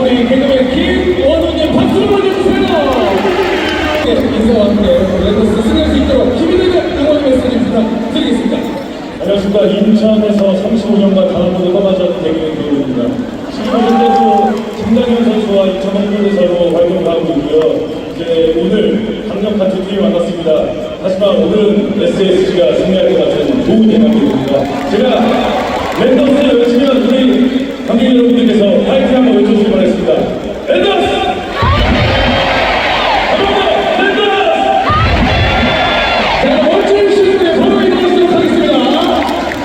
우리 개그맨 김원호님 박수를 보내주세요. 인사와 함께 랜더스 승할 수 있도록 힘이 되는 응원 메시지 부탁드리겠습니다. 안녕하십니까. 인천에서 35년간 다음으로 넘어맞은 개그맨 김원호입니다. 지금 현재도 김장현 선수와 인천 홈플에서로 활동하고 있고요. 이제 오늘 강력한 두 팀이 만났습니다. 하지만 오늘은 SSG가 승리할 것 같은 좋은 예감이 듭니다. 제가 랜더스 열심히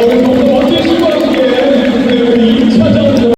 Amén.